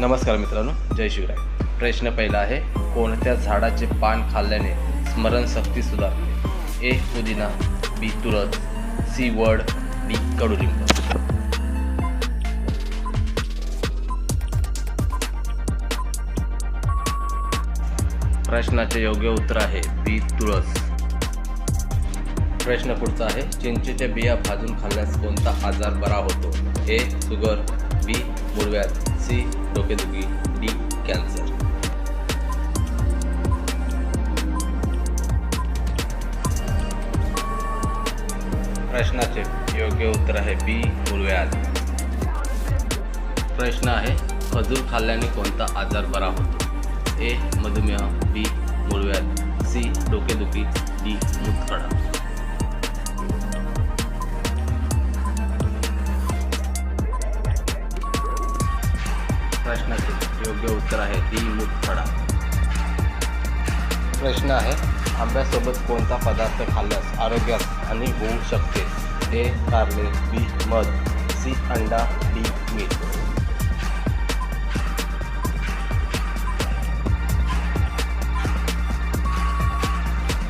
नमस्कार मित्रांनो जय शिवराय. प्रश्न पहिला आहे कोणत्या झाडाचे पान खाल्ल्याने स्मरणशक्ती सुधारते? ए पुदिना बी तुळस सी वड बी कडुलिंब. प्रश्नाचे योग्य उत्तर आहे बी तुळस प्रश्न पुढचा आहे चिंचेच्या बिया भाजून खाल्ल्यास कोणता आजार बरा होतो? ए सुगर बी मुळव्याध सी डोकेदुखी डी कॅन्सर प्रश्नाचे योग्य उत्तर आहे बी मुळव्याध प्रश्न आहे खजूर खाल्ल्याने कोणता आजार बरा होतो? ए, मधुमेह, बी मुळव्याध सी डोकेदुखी डी मुतखडा प्रश्नाचे योग्य उत्तर आहे दी मुतखडा प्रश्न आहे आंब्यासोबत कोणता पदार्थ खाल्ल्यास आरोग्यास हानी होऊ शकते? ए कारले बी मध सी अंडा डी मीठ.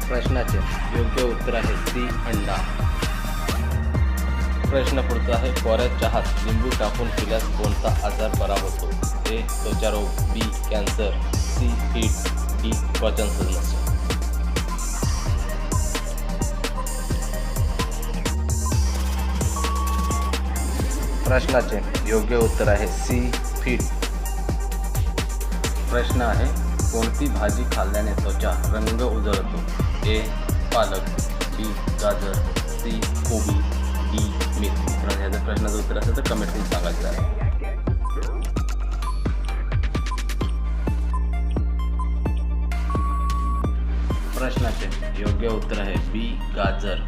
प्रश्नाचे योग्य उत्तर आहे सी अंडा. प्रश्न पुढचा आहे कोऱ्या चहात लिंबू टाकून पिल्यास कोणता आजार बरा होतो A त्वचारोग B cancer C heat D पचन समस्या प्रश्नाचे योग्य उत्तर आहे सी फीट प्रश्न आहे कोणती भाजी खाल्ल्याने त्वचा रंग उजळतो? ए पालक बी गाजर सी कोबी. प्रश्नाचं उत्तर असेल कमेंट करून सांगायचं प्रश्नाचे योग्य उत्तर है बी गाजर